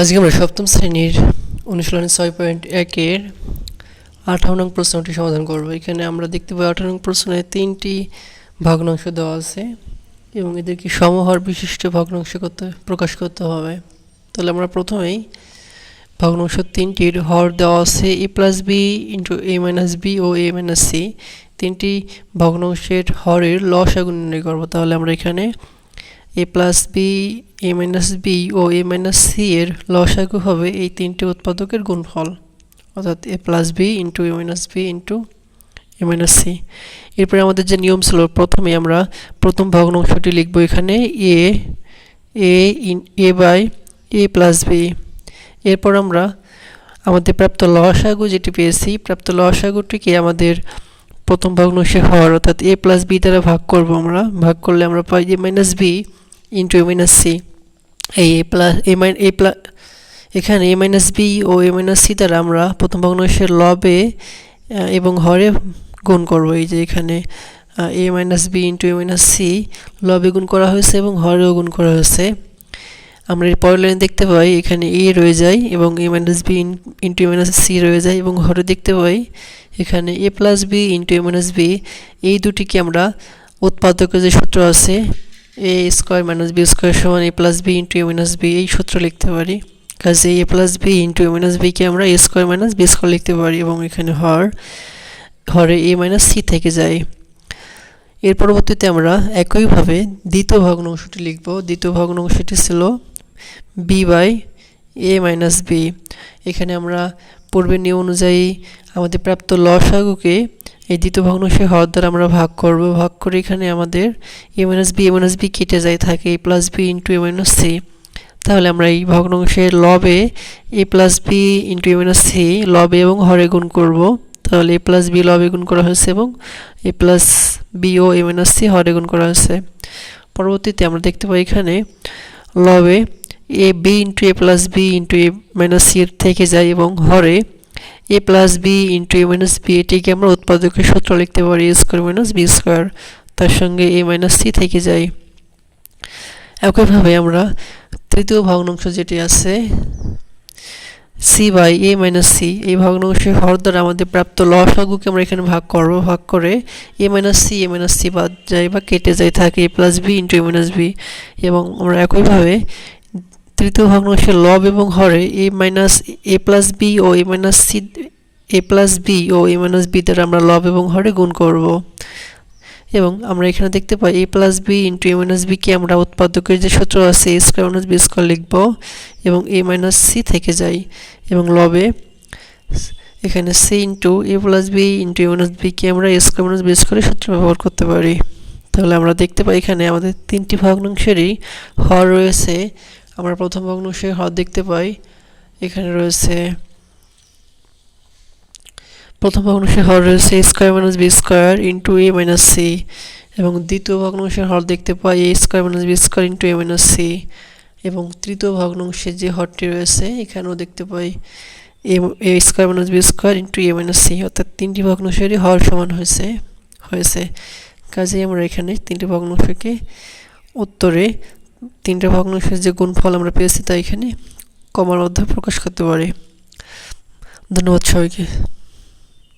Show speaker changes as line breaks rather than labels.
আজকে আমরা সপ্তম শ্রেণির অনুশীলনী ছয় পয়েন্ট একের আঠারো নং প্রশ্নটি সমাধান করব। এখানে আমরা দেখতে পাই আঠারো নং প্রশ্নে তিনটি ভগ্নাংশ দেওয়া আছে এবং এদেরকে সমহর বিশিষ্ট ভগ্নাংশ করতে প্রকাশ করতে হবে। তাহলে আমরা প্রথমেই ভগ্নাংশ তিনটির হর দেওয়া আছে, A plus B into A minus B O A minus C. তিনটি ভগ্নাংশের হরের লসাগু নির্ণয় করব। তাহলে আমরা এখানে A plus B A minus B O A minus C এর লসাগু হবে এই তিনটি উৎপাদকের গুণফল, অর্থাৎ A plus B into A minus B into A minus C এরপরে আমাদের যে নিয়ম ছিল, প্রথমে আমরা প্রথম ভগ্নাংশটি লিখব এখানে A A in A by A plus B এরপর আমরা আমাদের প্রাপ্ত লসাগু যেটি পেয়েছি, প্রাপ্ত লসাগুটিকে আমাদের প্রথম ভগ্নাংশে হওয়ার, অর্থাৎ এ প্লাস বি দ্বারা ভাগ করব আমরা। ভাগ করলে আমরা পাই A minus B into A minus C এই A plus A minus A plus এখানে এ মাইনাস বি ও এ মাইনাস সি দ্বারা আমরা প্রথম ভগ্নাংশের লবে এবং হরে গুণ করব। এই যে এখানে A minus B into A minus C লবে গুণ করা হয়েছে এবং হরেও গুণ করা হয়েছে। আমরা এই পরের লাইনে দেখতে পাই, এখানে এ রয়ে যায় এবং A minus B into A minus C রয়ে যায় এবং হরে দেখতে পাই, এখানে A plus B into A minus B এই দুটিকে আমরা উৎপাদকের যে সূত্র আছে A square minus B square সমান A plus B into A minus B এই সূত্র লিখতে পারি। কাজে A plus B into A minus বিকে আমরা A square minus B square লিখতে পারি এবং এখানে হর, হরে এ মাইনাস সি থেকে যায়। এর পরবর্তীতে আমরা একইভাবে দ্বিতীয় ভগ্নাংশটি লিখব। দ্বিতীয় ভগ্নাংশটি ছিল B by A minus B এখানে আমরা পূর্বের নিয়ম অনুযায়ী আমাদের প্রাপ্ত লসাগুকে এই দ্বিতীয় ভগ্নাংশের হওয়ার দ্বারা আমরা ভাগ করব। ভাগ করে এখানে আমাদের A minus B A minus B কেটে যায়, থাকে A plus B into A minus C তাহলে আমরা এই ভগ্নাংশের লবে A plus B into A minus C লবে এবং হরে গুণ করব। তাহলে এ প্লাস বি লবে গুণ করা হয়েছে এবং এ প্লাস বি ও এ মাইনাস সি হরে গুণ করা হয়েছে। পরবর্তীতে আমরা দেখতে পাই এখানে লবে A B into A plus B into A minus C থেকে যায় এবং হরে A plus B into A minus B এটিকে আমরা উৎপাদকের সূত্র লিখতে পারি A square minus B square তার সঙ্গে এ মাইনাস সি থেকে যায়। একইভাবে আমরা তৃতীয় ভগ্নাংশ যেটি আছে C by A minus C এই ভগ্নাংশের হর দ্বারা আমাদের প্রাপ্ত লসাগুকে আমরা এখানে ভাগ করব। ভাগ করে A minus C A minus C বাদ যায় বা কেটে যায়, থাকে A plus B into A minus B এবং আমরা একইভাবে তৃতীয় ভগ্নাংশের লব এবং হরে, A minus A plus B O A minus C, A plus B O A minus B দ্বারা আমরা লব এবং হরে গুণ করব। এবং আমরা এখানে দেখতে পাই, A plus B into A minus বিকে আমরা উৎপাদকের যে সূত্র আছে, A square minus B square লিখব এবং এ মাইনাস সি থেকে যাই। এবং লবে এখানে C into A plus B into A minus বিকে আমরা এ স্কোয়ার মাইনাস বি স্কোয়ারের সূত্র ব্যবহার করতে পারি। তাহলে আমরা দেখতে পাই এখানে আমাদের তিনটি ভগ্নাংশেরই হর রয়েছে আমরা প্রথম ভগ্নাংশের হর দেখতে পাই। এখানে রয়েছে প্রথম ভগ্নাংশের হর রয়েছে square minus B square into A minus C এবং দ্বিতীয় ভগ্নাংশের হর দেখতে পাই A square minus B square into A minus C এবং তৃতীয় ভগ্নাংশের যে হরটি রয়েছে, এখানেও দেখতে পাই A A square minus B square into A minus C অর্থাৎ তিনটি ভগ্নাংশেরই হর সমান হয়েছে হয়েছে। কাজেই আমরা এখানে তিনটি ভগ্নাংশকে উত্তরে তিনটে ভগ্নাংশের যে গুণফল আমরা পেয়েছি তা এখানে কমার মধ্যে প্রকাশ করতে পারি। ধন্যবাদ সবাইকে।